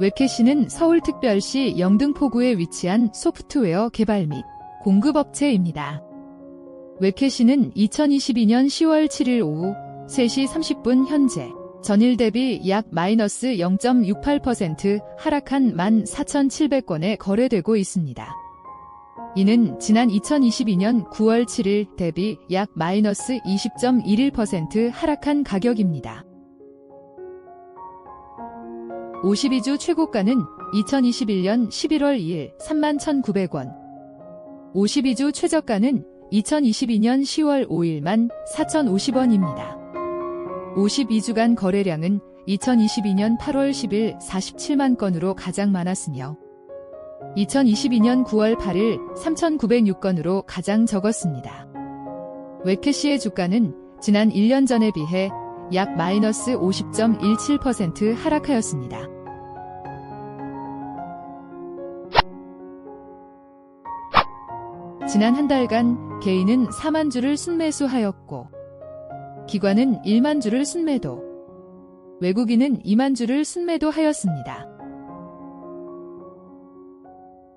웹캐시는 서울특별시 영등포구에 위치한 소프트웨어 개발 및 공급업체입니다. 웹캐시는 2022년 10월 7일 오후 3시 30분 현재 전일 대비 약 마이너스 0.68% 하락한 14,700건에 거래되고 있습니다. 이는 지난 2022년 9월 7일 대비 약 마이너스 20.11% 하락한 가격입니다. 52주 최고가는 2021년 11월 2일 31,900원. 52주 최저가는 2022년 10월 5일만 4,050원입니다. 52주간 거래량은 2022년 8월 10일 47만 건으로 가장 많았으며 2022년 9월 8일 3,906건으로 가장 적었습니다. 웹캐시의 주가는 지난 1년 전에 비해 약 마이너스 50.17% 하락하였습니다. 지난 한 달간 개인은 4만 주를 순매수하였고 기관은 1만 주를 순매도 외국인은 2만 주를 순매도하였습니다.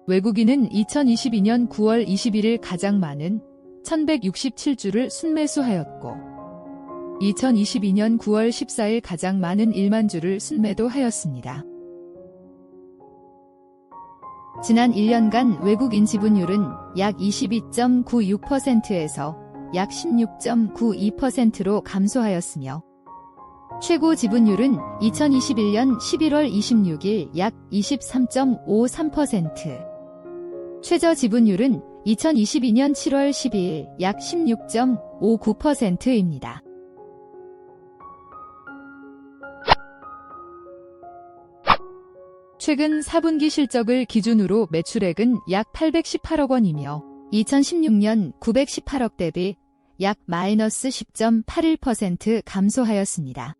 외국인은 2022년 9월 21일 가장 많은 1167주를 순매수하였고 2022년 9월 14일 가장 많은 1만 주를 순매도하였습니다. 지난 1년간 외국인 지분율은 약 22.96%에서 약 16.92%로 감소하였으며 최고 지분율은 2021년 11월 26일 약 23.53%, 최저 지분율은 2022년 7월 12일 약 16.59%입니다. 최근 4분기 실적을 기준으로 매출액은 약 818억 원이며 2016년 918억 대비 약 마이너스 10.81% 감소하였습니다.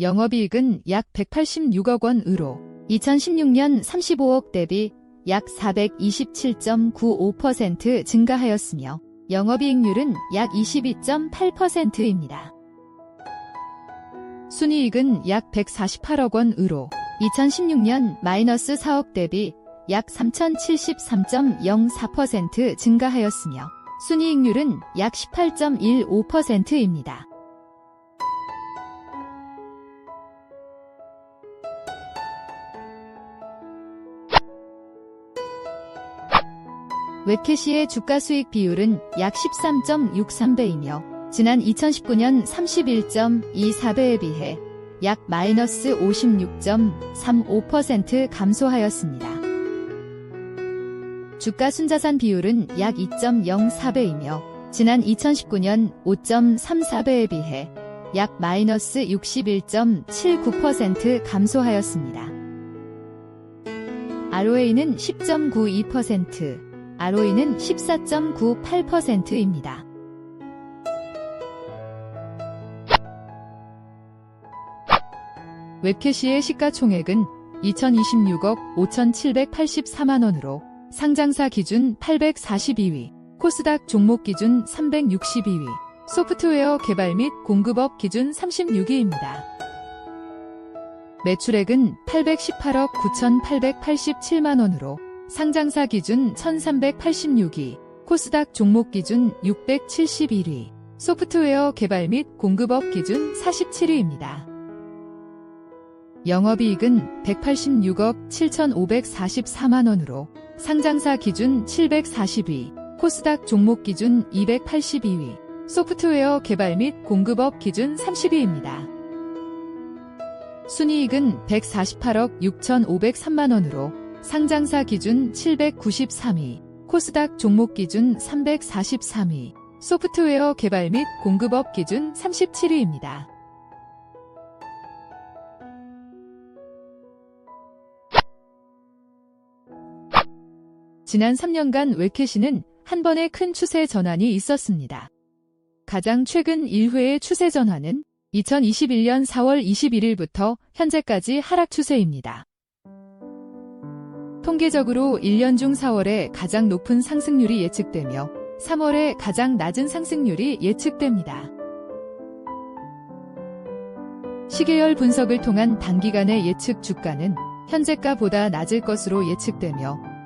영업이익은 약 186억 원으로 2016년 35억 대비 약 427.95% 증가하였으며 영업이익률은 약 22.8%입니다. 순이익은 약 148억 원으로 2016년 마이너스 4억 대비 약 3,073.04% 증가하였으며 순이익률은 약 18.15%입니다. 웹캐시의 주가 수익 비율은 약 13.63배이며 지난 2019년 31.24배에 비해 약 마이너스 56.35% 감소하였습니다. 주가 순자산 비율은 약 2.04배이며 지난 2019년 5.34배에 비해 약 마이너스 61.79% 감소하였습니다. ROA는 10.92%, ROE는 14.98%입니다. 웹캐시의 시가총액은 2026억 5,784만원으로 상장사 기준 842위, 코스닥 종목 기준 362위, 소프트웨어 개발 및 공급업 기준 36위입니다. 매출액은 818억 9,887만원으로 상장사 기준 1386위, 코스닥 종목 기준 671위, 소프트웨어 개발 및 공급업 기준 47위입니다. 영업이익은 186억 7,544만원으로 상장사 기준 740위, 코스닥 종목 기준 282위, 소프트웨어 개발 및 공급업 기준 30위입니다. 순이익은 148억 6,503만원으로 상장사 기준 793위, 코스닥 종목 기준 343위, 소프트웨어 개발 및 공급업 기준 37위입니다. 지난 3년간 웹캐시는 한 번의 큰 추세 전환이 있었습니다. 가장 최근 1회의 추세 전환은 2021년 4월 21일부터 현재까지 하락 추세입니다. 통계적으로 1년 중 4월에 가장 높은 상승률이 예측되며 3월에 가장 낮은 상승률이 예측됩니다. 시계열 분석을 통한 단기간의 예측 주가는 현재가보다 낮을 것으로 예측되며